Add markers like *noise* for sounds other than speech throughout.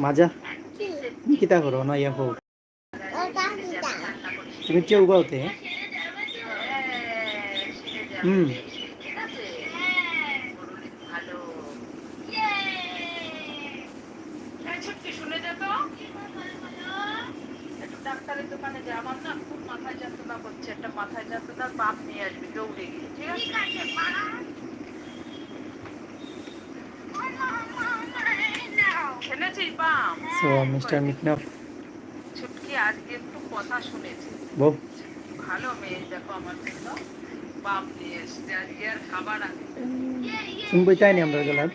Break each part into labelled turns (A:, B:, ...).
A: মাজা তুমি কিতা করো না ইয়া হোক তুমি কেউ গাওতে হুম
B: ডাক্তারের দোকানে যা আমার না খুব মাথায় যন্ত্রণা করছে একটা মাথায় যন্ত্রণার বাপ নিয়ে আসবি দৌড়ে গিয়ে ঠিক আছে
A: সো মিস্টার মিকনাফ
B: ছুটকি আজকে একটু কথা শুনেছে।
A: বউ
B: ভালো মেয়ে দেখো আমার জন্য। বাপ নিয়ে এসছে আজকে আর খাবার আনে
A: তুমি বইতাই নি আমরা গেলাম।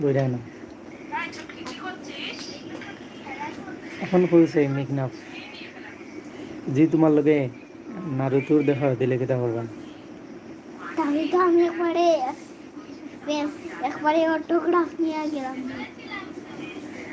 A: বইরাই না। এখন কইছে মিকনাফ জি তোমার লগে নারুতুর দেখা দিলে কেটা করবেন
C: তাহলে তো আমি একবারে একবারে অটোগ্রাফ নিয়ে গেলাম।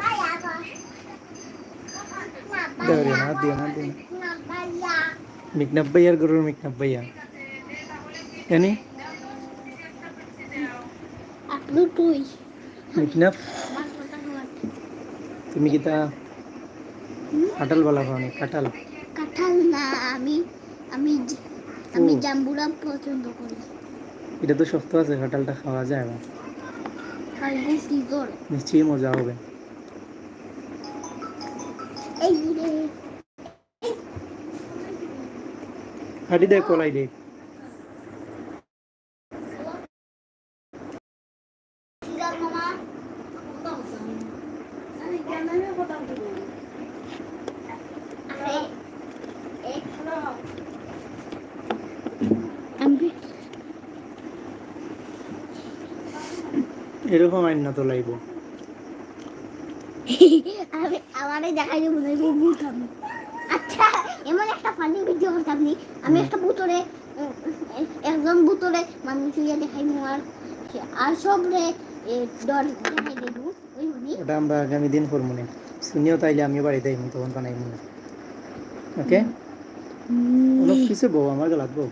C: মায়া কর। না
A: দেওরে
C: বায়া
A: না দিও না দিও
C: না বায়া।
A: মিকনাফ ভাইয়ার গরুর জানি মিকনাফ
C: আমার কথা শোন।
A: কাঁঠাল বলা পাওনি কাঁঠাল
C: কাঁঠাল না আমি আমি আমি
A: ও।
C: জাম্বুরা পছন্দ করি
A: এটা তো শক্ত আছে কাঁঠালটা খাওয়া যায় না
C: কি
A: নিশ্চয়ই মজা হবে। হাঁটি দে কলাই দে
C: সিরা মামা আমি জানালে কথা বলব আরে এক আমি
A: এরকম আইন না তো লাইব। *laughs*
C: আমি আমারে দেখাই দেবো না ভূত আমি। আচ্ছা এমন একটা ফানি ভিডিও করতাম নি আমি একটা ভূতরে একজন ভূতরে মানুষ ইয়ে দেখাই আর আর সব রে ডর দেখাই দেবো
A: ওটা আমরা আগামী দিন করব না। শুনিও তাইলে আমি বাড়িতে আইমু তখন বানাই মনে ওকে? কিছু বউ আমার গেলাত বউ।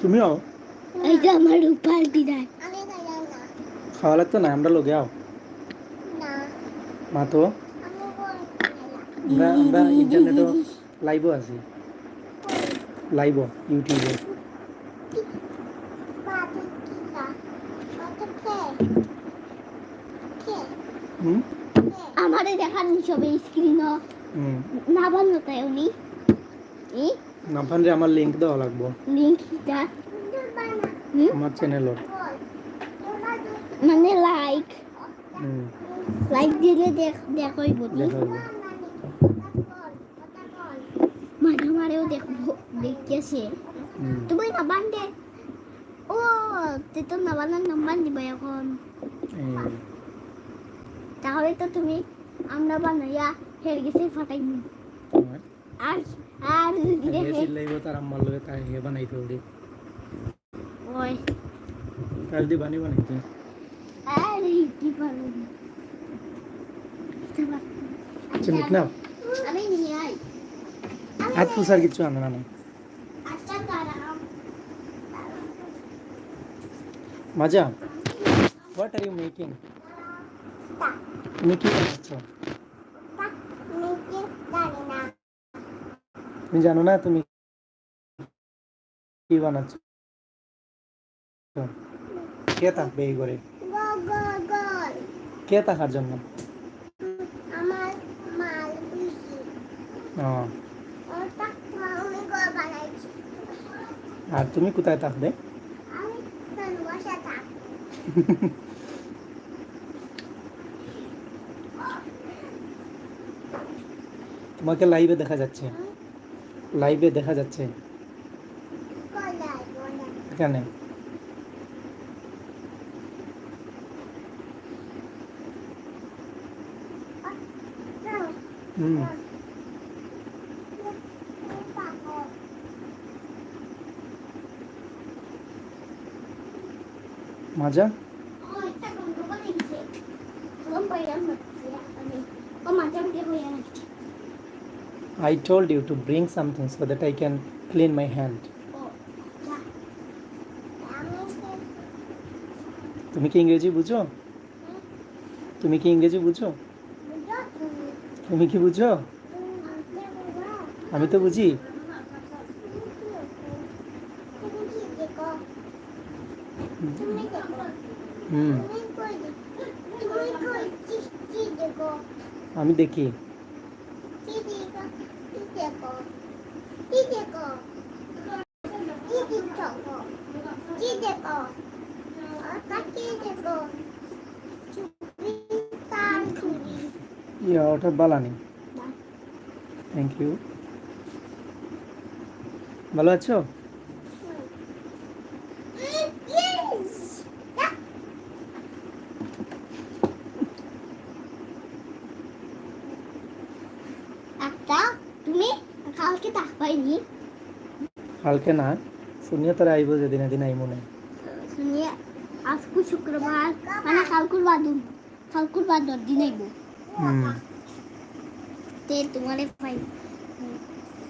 A: তুমিও?
C: এইটা আমার উপাল বিদায়
A: খাওয়া লাগতো না আমরা লোকে আও মা তো? আমরা আমরা ইন্টারনেটও লাইভও আছি। লাইভও ইউটিউবে হুম?
C: আমারে দেখান সবে স্ক্রিন না বানো তাই উনি।
A: নাম্বার আমার লিঙ্ক দেওয়া লাগবো। আমার চ্যানেলর
C: মানে লাইক লাইক দিলে দেখ দেখই বলি
A: দেখা হইব
C: মাঝে মারেও দেখব দেখতেছে।
A: হুম।
C: তুমি না বান্ধে ও তুই তো না বান্ধার নাম্বার দিবে এখন। তাহলে তো তুমি আমরা বানাইয়া হের গেছে ফাটাই আর আর যদি
A: হে
C: দেখে
A: চিল্লাইব তার আম্মার লগে তাই হে বানাইতে হবে
C: ওই
A: কাল দি বানি বানাইতে
C: আর কি পারো
A: আচ্ছা মিট না
C: আমি নিয়ে আই
A: হাত ফুসার কিছু আনে না না
C: আচ্ছা দাঁড়াও
A: মাজা হোয়াট আর ইউ মেকিং তুমি কি বানাচ্ছ
C: নিচে দাঁড়ি না
A: তুমি জানো না তুমি কি বানাচ্ছ? কে থাকবে এই ঘরে কে থাকার জন্য? আর তুমি কোথায় থাকবে? তোমাকে লাইভে দেখা যাচ্ছে। লাইভে দেখা যাচ্ছে। এখানে। হুম। মাজা? I told you to bring something so that I can clean my hand. তুমি কি ইংরেজি বুঝো তুমি কি ইংরেজি বুঝো তুমি কি বুঝো আমি তো বুঝি হুম আমি দেখি ইয়া ওটা বালানি থ্যাংক ইউ ভালো আছো
C: একটা তুমি কালকে তাকাইনি
A: কালকে না শুনিয়ে তারা আইব যেদিন এদিন আইব না।
C: শুনিয়ে আজকু শুক্রবার মানে কালকুর বাদুন কালকুর বাদর দিন আইব।
A: হুম।
C: তে তোমারে পাই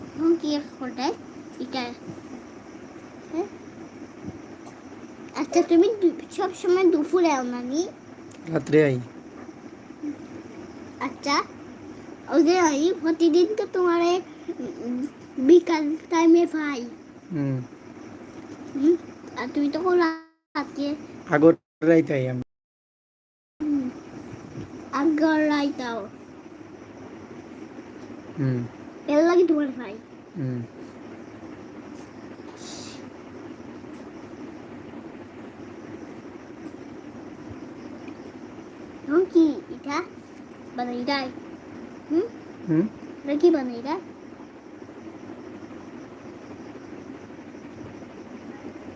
C: এখন কি করতে এটা হ্যাঁ? আচ্ছা তুমি সব সময় দুপুরে আও না নি
A: রাত্রে আই।
C: আচ্ছা যে ওই প্রতিদিন তো তোমারে বিকাল টাইমে পাই
A: হুম?
C: আর তুমি তো রাতে
A: আগর রাইতে আমি।
C: আগর রাইতাও
A: হুম।
C: এর লাগে তোমার ভাই?
A: হুম।
C: কি এটা বানাই দেয় হুম?
A: হুম?
C: কি বানাই দেয়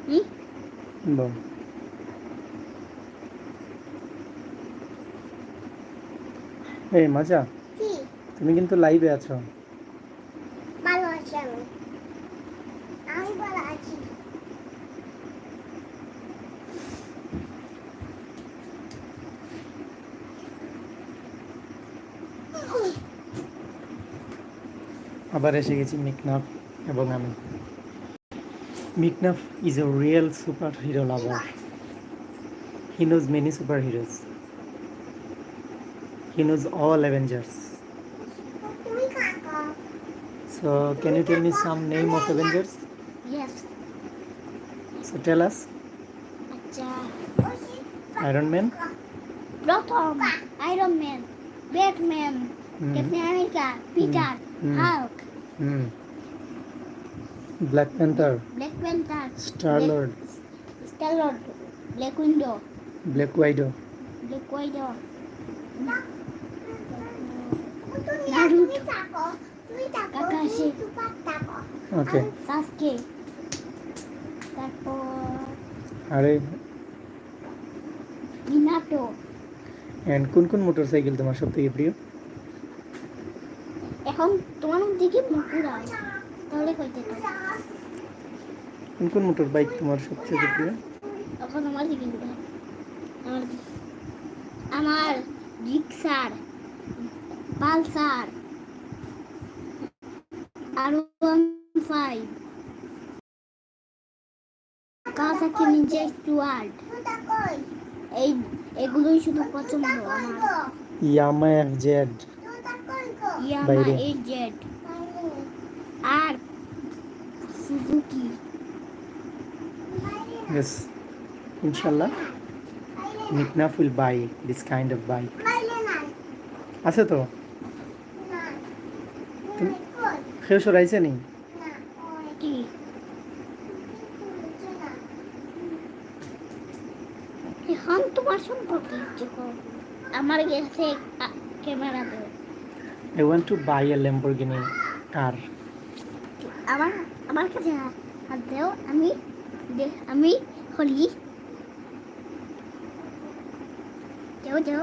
C: হুম
A: বল এই মজা তুমি কিন্তু লাইভে আছো।
C: ভালো আছি আমি। আমি ভালো আছি।
A: আবার এসে গেছি মিকনাফ এবং আমি। Miknaf is a real superhero lover. He knows many superheroes. He knows
C: all Avengers.
A: So, can you tell me some name of Avengers?
C: Yes.
A: So, tell us.
C: Iron
A: Man? Rotom,
C: Iron Man, Batman, mm. Captain America, Peter,
A: mm.
C: Hulk.
A: Mm. Black Panther
C: Black Panther
A: Star Lord
C: Star Lord Black Window
A: Black Widow
C: Black Widow Naruto Kakashi
A: okay
C: Sasuke তারপর
A: আরে
C: Minato
A: and কোন কোন motorcycle তোমার সব থেকে প্রিয়?
C: এখন তোমার দিকে মুকুরা। তাহলে কইতে তো
A: কোন কোন মোটর বাইক তোমার সব থেকে প্রিয়?
C: এখন আমার দিকে আমার আমার রিক্সার Pulsar R one five Kawasaki Ninja steward এই এগুলোই শুধু পছন্দ আমার।
A: Yamaha F Z.
C: ইয়ামা। এই Z. R Suzuki.
A: Yes, inshallah, Miknaf will buy this kind of bike. আছে তো কেউ সরাইছে নি
C: এখন তোমার সম্পর্কে আমার গেছে camera they.
A: I want to buy a Lamborghini car
C: আমার আমার কাছে হাত দেও আমি আমি হলি। যাও যাও।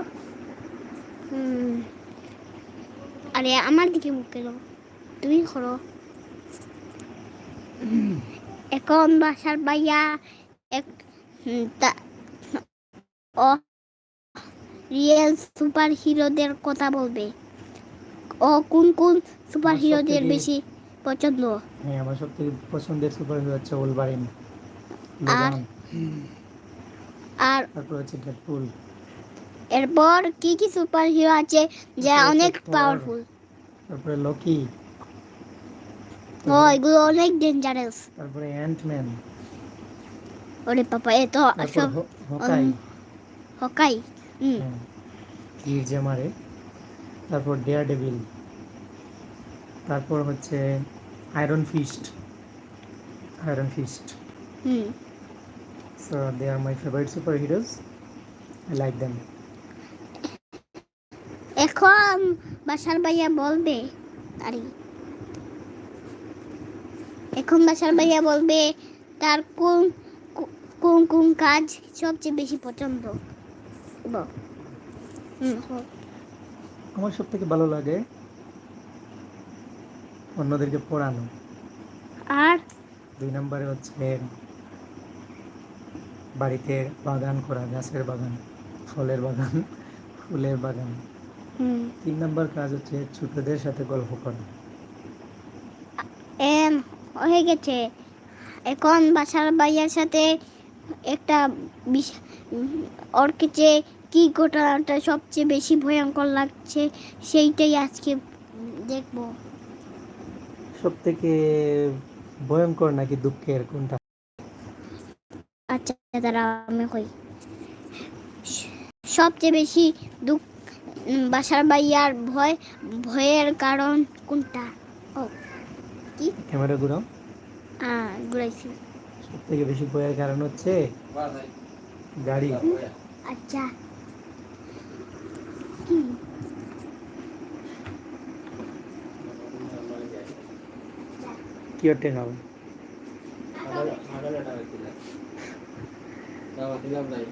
C: হুম। আরে আমার দিকে মুখ কেন তুমি করো। এখন বাসার বাইয়া এক ও রিয়েল সুপার হিরোদের কথা বলবে। ও কোন কোন সুপার হিরোদের বেশি পছন্দ?
A: হ্যাঁ আমার সব থেকে পছন্দের সুপার হিরো হচ্ছে ওলবারিন
C: আর? আর
A: তারপর হচ্ছে ডেডপুল
C: এরপর কি কি সুপার হিরো আছে যা অনেক পাওয়ারফুল
A: তারপরে লকি
C: ও এগুলো অনেক ডেঞ্জারাস
A: তারপরে অ্যান্টম্যান
C: ওরে পাপা এ তো সব
A: হকাই
C: হকাই হুম।
A: হ্যাঁ, যে মারে তারপর ডেয়ার ডেভিল তারপর হচ্ছে Iron Fist Iron
C: Fist
A: hmm so they are my favourite superheroes I like them
C: এখন বাসার ভাইয়া বলবে আরে। এখন বাসার ভাইয়া বলবে তার কোন কোন কোন কাজ সবচেয়ে বেশি পছন্দ।
A: আমার সব থেকে ভালো লাগে অন্যদেরকে পড়ানো।
C: আর?
A: দুই নম্বরে হচ্ছে বাড়িতে বাগান করা গাছের বাগান ফলের বাগান ফুলের বাগান। তিন নম্বর কাজ হচ্ছে ছোটদের সাথে গল্প করা।
C: এম হয়ে গেছে। এখন বাসার ভাইয়ার সাথে একটা ওর কাছে কি ঘটনাটা সবচেয়ে বেশি ভয়ঙ্কর লাগছে সেইটাই আজকে দেখব।
A: সব থেকে ভয়ঙ্কর নাকি দুঃখের কোনটা?
C: আচ্ছা দাঁড়া আমি কই? সবচেয়ে বেশি দুঃখ বাসার ভাইয়ার ভয় ভয়ের কারণ কোনটা? ও কি?
A: ক্যামেরা ঘুরাও।
C: আহ ঘুরাইছি।
A: সব থেকে বেশি ভয়ের কারণ হচ্ছে গাড়ি।
C: আচ্ছা। কি?
A: কি হতে খাও
D: দিলাম নাই